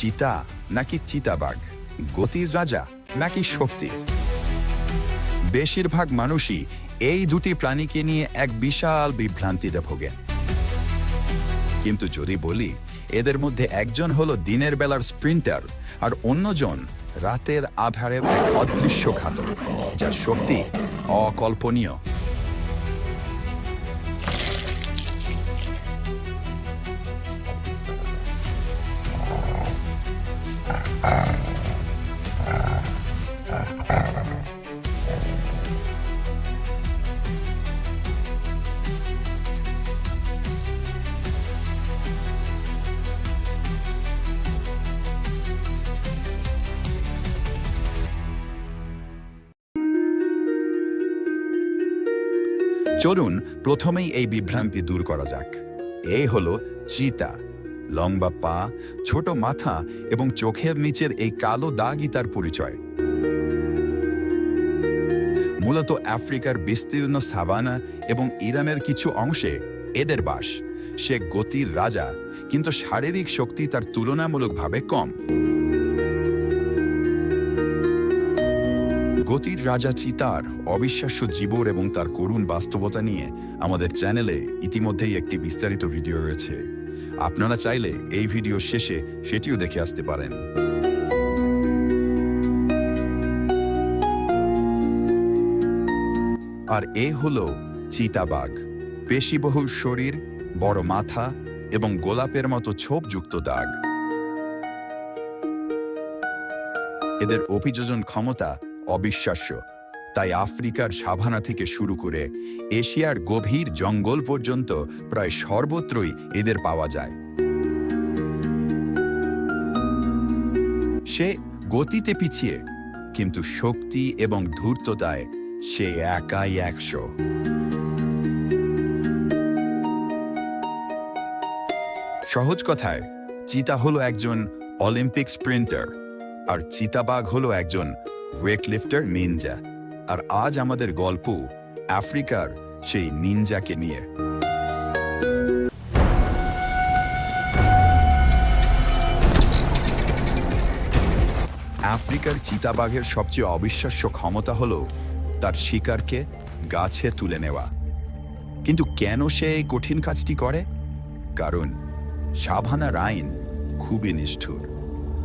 চিতা নাকি চিতাবাঘ? গতির রাজা নাকি শক্তির? বেশিরভাগ মানুষই এই দুটি প্রাণীকে নিয়ে এক বিশাল বিভ্রান্তিতে ভোগেন। কিন্তু যদি বলি, এদের মধ্যে একজন হলো দিনের বেলার স্প্রিন্টার আর অন্যজন রাতের আধারের এক অদৃশ্য ঘাতক, যার শক্তি অকল্পনীয়। চলুন প্রথমেই এই বিভ্রান্তি দূর করা যাক। এই হলো চিতা। লম্বা পা, ছোট মাথা এবং চোখের নিচের এই কালো দাগই তার পরিচয়। মূলত আফ্রিকার বিস্তীর্ণ সাবানা এবং ইরানের কিছু অংশে এদের বাস। সে গতির রাজা, কিন্তু শারীরিক শক্তি তার তুলনামূলকভাবে কম। গতির রাজা চিতার, অবিশ্বাস্য জীবর এবং তার করুণ বাস্তবতা নিয়ে আমাদের চ্যানেলে ইতিমধ্যেই একটি বিস্তারিত ভিডিও রয়েছে। আপনারা চাইলে এই ভিডিও শেষে সেটিও দেখে আসতে পারেন। আর এ হলো চিতাবাঘ। পেশিবহুল শরীর, বড় মাথা এবং গোলাপের মতো ছোপযুক্ত দাগ। এদের অভিযোজন ক্ষমতা অবিশ্বাস্য। তাই আফ্রিকার সাভানা থেকে শুরু করে এশিয়ার গভীর জঙ্গল পর্যন্ত প্রায় সর্বত্রই এদের পাওয়া যায়। সে গতিতে পিছিয়ে, কিন্তু শক্তি এবং ধূর্ততায় সে একাই একশো। সহজ কথায়, চিতা হলো একজন অলিম্পিক স্প্রিন্টার, আর চিতাবাঘ হলো একজন ওয়েটলিফটার নিনজা। আর আজ আমাদের গল্প আফ্রিকার সেই নিনজাকে নিয়ে। আফ্রিকার চিতাবাঘের সবচেয়ে অবিশ্বাস্য ক্ষমতা হলো তার শিকারকে গাছে তুলে নেওয়া। কিন্তু কেন সে এই কঠিন কাজটি করে? কারণ সাভানা রাইন খুবই নিষ্ঠুর।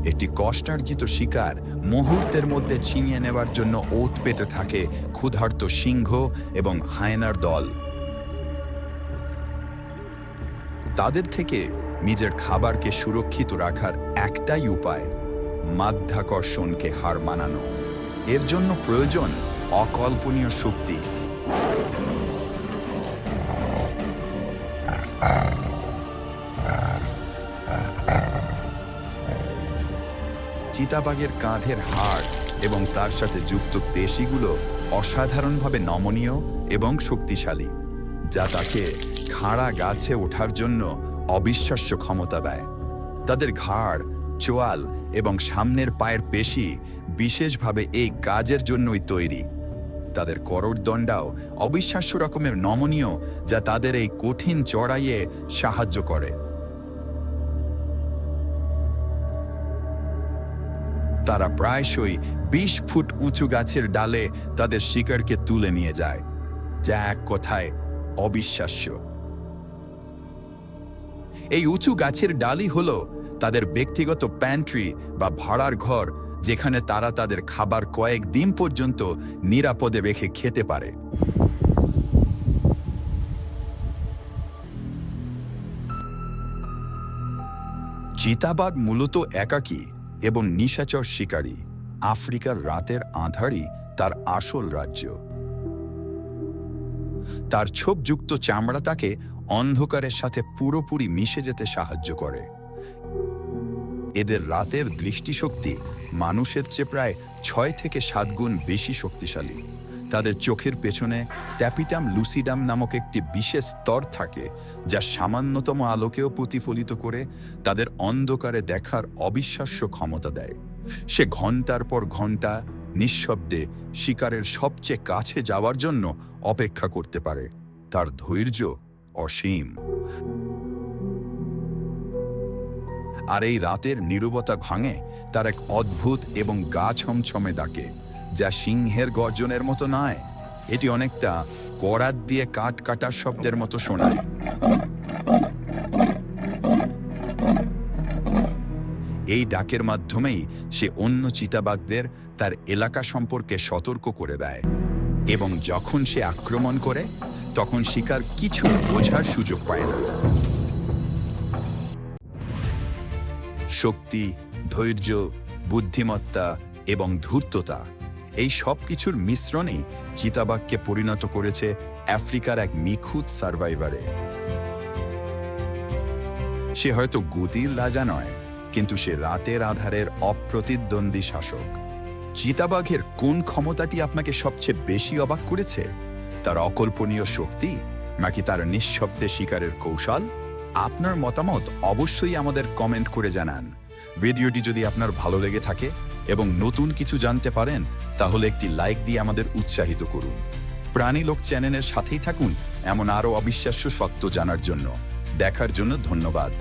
একটি কষ্টার্জিত শিকার মুহূর্তের মধ্যে ছিনিয়ে নেওয়ার জন্য ওত পেতে থাকে ক্ষুধার্ত সিংহ এবং হায়নার দল। তাদের থেকে নিজের খাবারকে সুরক্ষিত রাখার একটাই উপায়, মাধ্যাকর্ষণকে হার মানানো। এর জন্য প্রয়োজন অকল্পনীয় শক্তি। চিতাবাঘের কাঁধের হাড় এবং তার সাথে যুক্ত পেশিগুলো অসাধারণভাবে নমনীয় এবং শক্তিশালী, যা তাকে খাড়া গাছে ওঠার জন্য অবিশ্বাস্য ক্ষমতা দেয়। তাদের ঘাড়, চোয়াল এবং সামনের পায়ের পেশি বিশেষভাবে এই কাজের জন্যই তৈরি। তাদের করড়দণ্ডাও অবিশ্বাস্য রকমের নমনীয়, যা তাদের এই কঠিন চড়াইয়ে সাহায্য করে। তারা প্রায়শই বিশ ফুট উঁচু গাছের ডালে তাদের শিকারকে তুলে নিয়ে যায়, যা এক কথায় অবিশ্বাস্য। এই উঁচু গাছের ডালই হল তাদের ব্যক্তিগত প্যান্ট্রি বা ভাড়ার ঘর, যেখানে তারা তাদের খাবার কয়েক দিন পর্যন্ত নিরাপদে রেখে খেতে পারে। চিতাবাঘ মূলত একাকী। এবং নিশাচর শিকারী আফ্রিকার রাতের আঁধারই তার আসল রাজ্য। তার ছোপযুক্ত চামড়া তাকে অন্ধকারের সাথে পুরোপুরি মিশে যেতে সাহায্য করে। এদের রাতের দৃষ্টিশক্তি মানুষের চেয়ে প্রায় ছয় থেকে সাত গুণ বেশি শক্তিশালী। তাদের চোখের পেছনে ট্যাপিটাম লুসিডাম নামক একটি বিশেষ স্তর থাকে, যা সামান্যতম আলোকেও প্রতিফলিত করে তাদের অন্ধকারে দেখার অবিশ্বাস্য ক্ষমতা দেয়। সে ঘণ্টার পর ঘণ্টা নিঃশব্দে শিকারের সবচেয়ে কাছে যাওয়ার জন্য অপেক্ষা করতে পারে। তার ধৈর্য অসীম। আর এই রাতের নীরবতা ভাঙে তার এক অদ্ভুত এবং গা ছমছমে ডাকে। যা সিংহের গর্জনের মতো নয়, এটি অনেকটা করাত দিয়ে কাঠ কাটার শব্দের মতো শোনায়। এই ডাকের মাধ্যমেই সে অন্য চিতাবাঘদের তার এলাকা সম্পর্কে সতর্ক করে দেয় এবং যখন সে আক্রমণ করে, তখন শিকার কিছু বোঝার সুযোগ পায় না। শক্তি, ধৈর্য, বুদ্ধিমত্তা এবং ধূর্ততা এই সব কিছুর মিশ্রণেই চিতাবাঘকে পরিণত করেছে আফ্রিকার এক নিখুঁত সার্ভাইভারে। সে হয়তো গতির রাজা নয়, কিন্তু সে রাতের আধারের অপ্রতিদ্বন্দ্বী শাসক। চিতাবাঘের কোন ক্ষমতাটি আপনাকে সবচেয়ে বেশি অবাক করেছে? তার অকল্পনীয় শক্তি, নাকি তার নিঃশব্দে শিকারের কৌশল? আপনার মতামত অবশ্যই আমাদের কমেন্ট করে জানান। ভিডিওটি যদি আপনার ভালো লেগে থাকে এবং নতুন কিছু জানতে পারেন, তাহলে একটি লাইক দিয়ে আমাদের উৎসাহিত করুন। প্রাণীলোক চ্যানেলের সাথেই থাকুন এমন আরও অবিশ্বাস্য সত্য জানার জন্য। দেখার জন্য ধন্যবাদ।